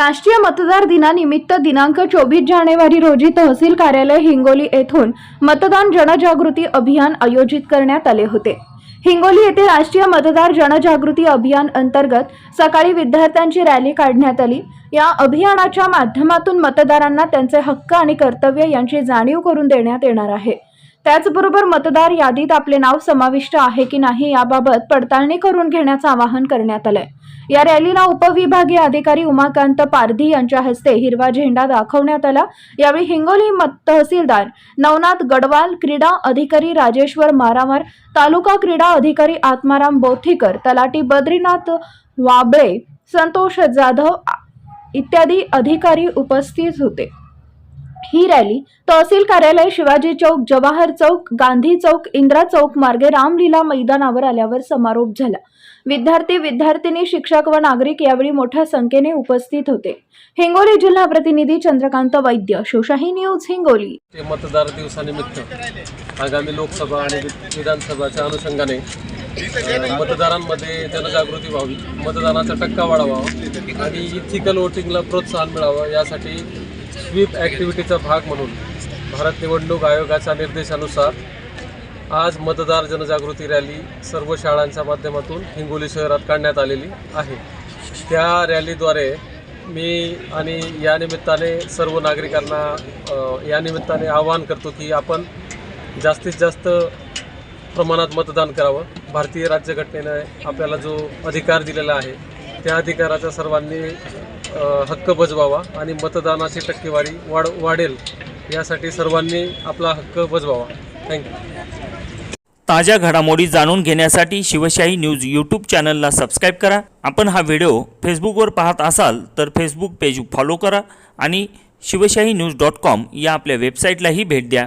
राष्ट्रीय मतदार दिनानिमित्त दिनांक चोवीस जानेवारी रोजी तहसील कार्यालय हिंगोली येथून मतदान जनजागृती अभियान आयोजित करण्यात आले होते. हिंगोली येथे राष्ट्रीय मतदार जनजागृती अभियान अंतर्गत सकाळी विद्यार्थ्यांची रॅली काढण्यात आली. या अभियानाच्या माध्यमातून मतदारांना त्यांचे हक्क आणि कर्तव्य यांची जाणीव करून देण्यात येणार आहे. त्याचबरोबर मतदार यादीत आपले नाव समाविष्ट आहे की नाही याबाबत पडताळणी करून घेण्याचं आवाहन करण्यात आलंय. या रॅलीला उपविभागीय अधिकारी उमाकांत पारधी यांच्या हस्ते हिरवा झेंडा दाखवण्यात आला. यावेळी हिंगोली मत तहसीलदार नवनाथ गडवाल क्रीडा अधिकारी राजेश्वर मारामार तालुका क्रीडा अधिकारी आत्माराम बोथीकर तलाटी बद्रीनाथ वाबळे संतोष जाधव इत्यादी अधिकारी उपस्थित होते. ही रॅली तहसील कार्यालय शिवाजी चौक जवाहर चौक गांधी चौक इंदिरा चौक मार्गे रामलीला मैदानावर आल्यावर समारोप झाला. विद्यार्थी विद्यार्थिनी शिक्षक व नागरिक यावेळी मोठ्या संख्येने उपस्थित होते. हिंगोली जिल्हा प्रतिनिधी चंद्रकांत वैद्य शिवशाही न्यूज हिंगोली. मतदार दिवसानिमित्त आगामी लोकसभा आणि विधानसभाच्या अनुषंगाने मतदारांमध्ये जनजागृती व्हावी मतदानाचा टक्का वाढावा आणि इथिकल वोटिंगला प्रोत्साहन मिळावं यासाठी स्वीप ॲक्टिव्हिटीचा भाग म्हणून भारत निवडणूक आयोगाच्या निर्देशानुसार आज मतदार जनजागृती रॅली सर्व शाळांच्या माध्यमातून हिंगोली शहरात काढण्यात आलेली आहे. त्या रॅलीद्वारे मी आणि या निमित्ताने सर्व नागरिकांना या निमित्ताने आवाहन करतो की आपण जास्तीत जास्त प्रमाणात मतदान करावं. भारतीय राज्यघटनेने आपल्याला जो अधिकार दिलेला आहे त्या अधिकाराचा सर्वांनी हक्क बजवावा आणि मतदानाची टक्केवारी वाढ वाढेल यासाठी सर्वांनी आपला हक्क बजवावा. थँक्यू ताज्या घडामोडी जाणून घेण्यासाठी शिवशाही न्यूज यूट्यूब चॅनलला सबस्क्राईब करा. आपण हा व्हिडिओ फेसबुकवर पाहत असाल तर फेसबुक पेज फॉलो करा आणि शिवशाही न्यूज डॉट कॉम या आपल्या वेबसाईटलाही भेट द्या.